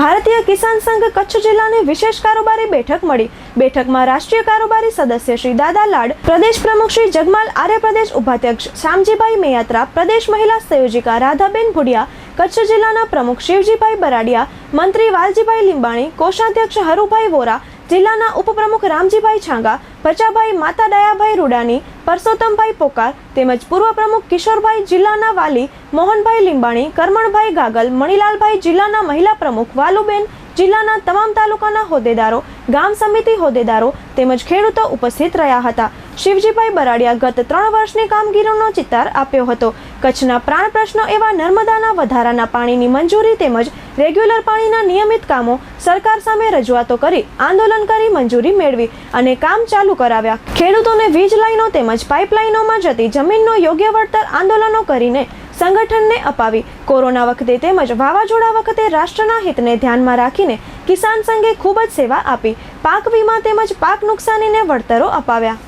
ભારતીય કિસાન સંઘ કચ્છ જિલ્લાની વિશેષ કારોબારી બેઠક મળી. બેઠકમાં રાષ્ટ્રીય કારોબારી સદસ્ય શ્રી દાદા લાડ, પ્રદેશ પ્રમુખ શ્રી જગમાલ, આર્ય પ્રદેશ ઉપાધ્યક્ષ શ્યામજીભાઈ મેયાત્રા, પ્રદેશ મહિલા સંયોજિકા રાધાબેન ભુડિયા, કચ્છ જિલ્લાના પ્રમુખ શિવજીભાઈ બરાડિયા, મંત્રી વાલજીભાઈ લીંબાણી, કોષાધ્યક્ષ હરુભાઈ વોરા જિલ્લાના ઉપપ્રમુખ રામજીભાઈ છાંગા ભચાભાઈ માતા દયાભાઈ રૂડાની, પરસોત્તમભાઈ પોકાર તેમજ પૂર્વ પ્રમુખ કિશોરભાઈ જિલ્લાના વાલી મોહનભાઈ લીંબાણી, કરમણભાઈ ગાગલ, મણિલાલભાઈ જિલ્લાના મહિલા પ્રમુખ વાલુબેન જિલ્લાના તમામ તાલુકાના હોદ્દેદારો, ગામ સમિતિ હોદ્દેદારો તેમજ ખેડૂતો ઉપસ્થિત રહ્યા હતા. શિવજીભાઈ બરાડિયા ગત ત્રણ વર્ષની કામગીરીનો ચિતાર આપ્યો હતો. કચ્છના પ્રાણ પ્રશ્નો એવા નર્મદાના વધારાના પાણીની મંજૂરી તેમજ રેગ્યુલર પાણીના નિયમિત કામો સરકાર સામે રજૂઆતો કરી આંદોલન કરી મંજૂરી મેળવી અને કામ ચાલુ કરાવ્યા. ખેડૂતોને વીજ લાઈનો તેમજ પાઇપલાઇનોમાં જતી જમીનનો યોગ્ય વળતર આંદોલનો કરીને સંગઠનને અપાવી. કોરોના વખતે તેમજ વાવાઝોડા વખતે રાષ્ટ્રના હિતને ધ્યાનમાં રાખીને કિસાન સંઘે ખૂબ જ સેવા આપી. પાક વીમા તેમજ પાક નુકસાનીને વળતરો અપાવ્યા.